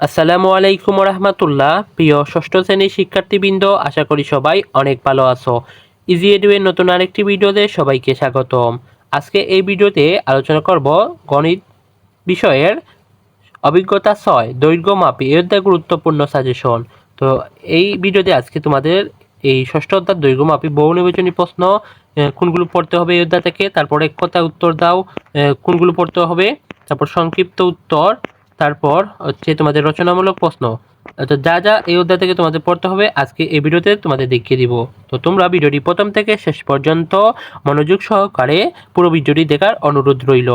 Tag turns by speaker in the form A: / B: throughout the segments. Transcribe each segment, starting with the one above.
A: আসসালামু আলাইকুম রহমতুল্লাহ প্রিয় ষষ্ঠ শ্রেণির শিক্ষার্থীবৃন্দ, আশা করি সবাই অনেক ভালো আছো। ইজি এডুয়ের নতুন আরেকটি ভিডিওতে সবাইকে স্বাগতম। আজকে এই ভিডিওতে আলোচনা করব গণিত বিষয়ের অভিজ্ঞতা ছয়, দৈর্ঘ্য মাপি। এই অধ্যায় গুরুত্বপূর্ণ সাজেশন তো এই ভিডিওতে আজকে তোমাদের এই ষষ্ঠ অধ্যায় দৈর্ঘ্য মাপি বহু নির্বাচনী প্রশ্ন কোনগুলো পড়তে হবে এই অধ্যায় থেকে, তারপর এক কথা উত্তর দাও কোনগুলো পড়তে হবে, তারপর সংক্ষিপ্ত উত্তর তারপর হচ্ছে তোমাদের রচনামূলক প্রশ্ন। তো যা যা এই অধ্যায় থেকে তোমাদের পড়তে হবে, আজকে এই ভিডিওতে তোমাদের দেখিয়ে দিব। তো তোমরা ভিডিওটি প্রথম থেকে শেষ পর্যন্ত মনোযোগ সহকারে পুরো ভিডিওটি দেখার অনুরোধ রইল।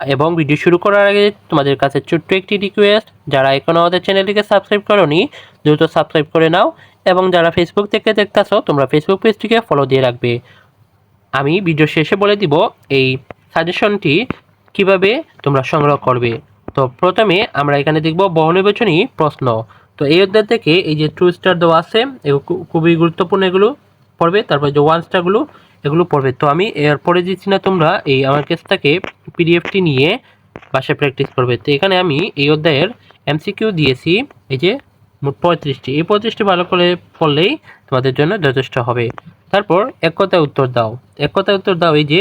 A: এবং ভিডিও শুরু করার আগে তোমাদের কাছে ছোট্ট একটি রিকোয়েস্ট যারা এখনও আমাদের চ্যানেলটিকে সাবস্ক্রাইব করনি, দ্রুত সাবস্ক্রাইব করে নাও এবং যারা ফেসবুক থেকে দেখতেছো, তোমরা ফেসবুক পেজটিকে ফলো দিয়ে রাখবে। আমি ভিডিও শেষে বলে দিব এই সাজেশনটি কীভাবে তোমরা সংগ্রহ করবে। তো প্রথমে আমরা এখানে দেখব বহুনির্বাচনী প্রশ্ন। তো এই অধ্যায় থেকে এই যে টু স্টার দেওয়া আছে খুবই গুরুত্বপূর্ণ এগুলো পড়বে। তারপর যে ওয়ান স্টারগুলো এগুলো পড়বে। তো আমি এরপরে দিচ্ছি না তোমরা, এই আমার কাছ থেকে পিডিএফটি নিয়ে বাসায় প্র্যাকটিস করবে। তো এখানে আমি এই অধ্যায়ের এমসিকিউ দিয়েছি, এই যে মোট পঁয়ত্রিশটি। এই পঁয়ত্রিশটি ভালো করে পড়লেই তোমাদের জন্য যথেষ্ট হবে। তারপর এক কথায় উত্তর দাও। এক কথায় উত্তর দাও, এই যে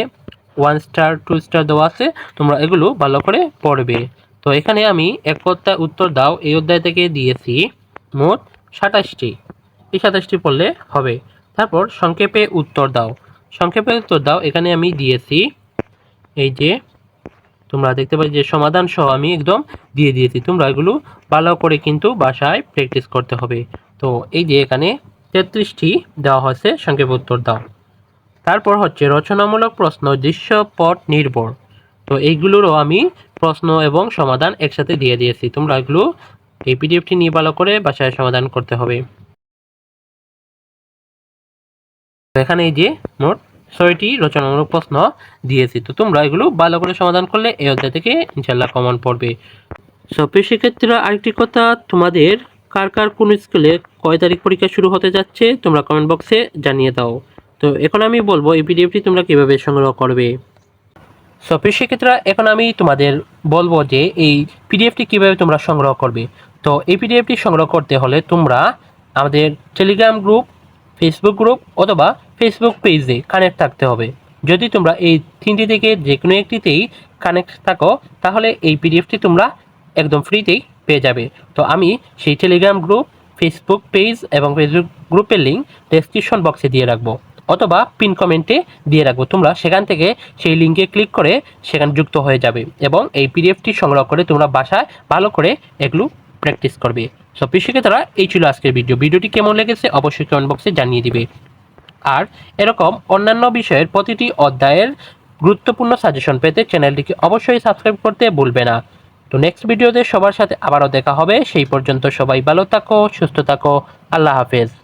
A: ওয়ান স্টার টু স্টার দেওয়া আছে, তোমরা এগুলো ভালো করে পড়বে। তো এখানে আমি এক কথায় উত্তর দাও, এই অধ্যায় থেকে দিয়েছি মোট সাতাশটি। এই সাতাশটি পড়লে হবে। তারপর সংক্ষেপে উত্তর দাও। সংক্ষেপে উত্তর দাও, এখানে আমি দিয়েছি এই যে, তোমরা দেখতে পাচ্ছ যে সমাধান সহ আমি একদম দিয়ে দিয়েছি। তোমরা এগুলো ভালো করে কিন্তু বাসায় প্র্যাকটিস করতে হবে। তো এই যে এখানে তেত্রিশটি দেওয়া হয়েছে, সংক্ষেপ উত্তর দাও। তারপর হচ্ছে রচনামূলক প্রশ্ন, দৃশ্যপট নির্ভর। তো এইগুলোরও আমি প্রশ্ন এবং সমাধান একসাথে দিয়ে দিয়েছি। তোমরা এগুলো এই পিডিএফটি নিয়ে ভালো করে বাসায় সমাধান করতে হবে। এখানে এই যে মোট ছয়টি রচনামূলক প্রশ্ন দিয়েছি। তো তোমরা এগুলো ভালো করে সমাধান করলে এই অধ্যায় থেকে ইনশাল্লাহ কমন পড়বে। সো প্রিয় শিক্ষার্থীরা আরেকটি কথা, তোমাদের কার কার কোন স্কুলে কয় তারিখ পরীক্ষা শুরু হতে যাচ্ছে, তোমরা কমেন্ট বক্সে জানিয়ে দাও। তো এখন আমি বলব এই পিডিএফটি তোমরা কীভাবে সংগ্রহ করবে। সো প্রিয় শিক্ষার্থীরা, এখন আমি তোমাদের বলব যে এই পিডিএফটি কীভাবে তোমরা সংগ্রহ করবে। তো, এই পিডিএফটি সংগ্রহ করতে হলে তোমরা আমাদের টেলিগ্রাম গ্রুপ ফেসবুক গ্রুপ অথবা ফেসবুক পেজে কানেক্ট থাকতে হবে। যদি তোমরা এই তিনটি থেকে যে কোনো একটিতেই কানেক্ট থাকো, তাহলে এই পিডিএফটি তোমরা একদম ফ্রিতেই পেয়ে যাবে। তো, আমি সেই টেলিগ্রাম গ্রুপ ফেসবুক পেজ এবং ফেসবুক গ্রুপের লিঙ্ক ডেসক্রিপশন বক্সে দিয়ে রাখব। অথবা পিন কমেন্টে দিয়ে রাখব। তোমরা সেখান থেকে সেই লিঙ্কে ক্লিক করে সেখানে যুক্ত হয়ে যাবে এবং এই পিডিএফটি সংগ্রহ করে তোমরা বাসায় ভালো করে এগুলো প্র্যাকটিস করবে। সব তারা এই ছিল আজকের ভিডিও ভিডিওটি কেমন লেগেছে অবশ্যই কমেন্ট বক্সে জানিয়ে দিবে। আর এরকম অন্যান্য বিষয়ের প্রতিটি অধ্যায়ের গুরুত্বপূর্ণ সাজেশন পেতে চ্যানেলটিকে অবশ্যই সাবস্ক্রাইব করতে ভুলবে না। তো নেক্সট ভিডিওতে সবার সাথে আবারও দেখা হবে। সেই পর্যন্ত সবাই ভালো থাকো, সুস্থ থাকো। আল্লাহ হাফেজ।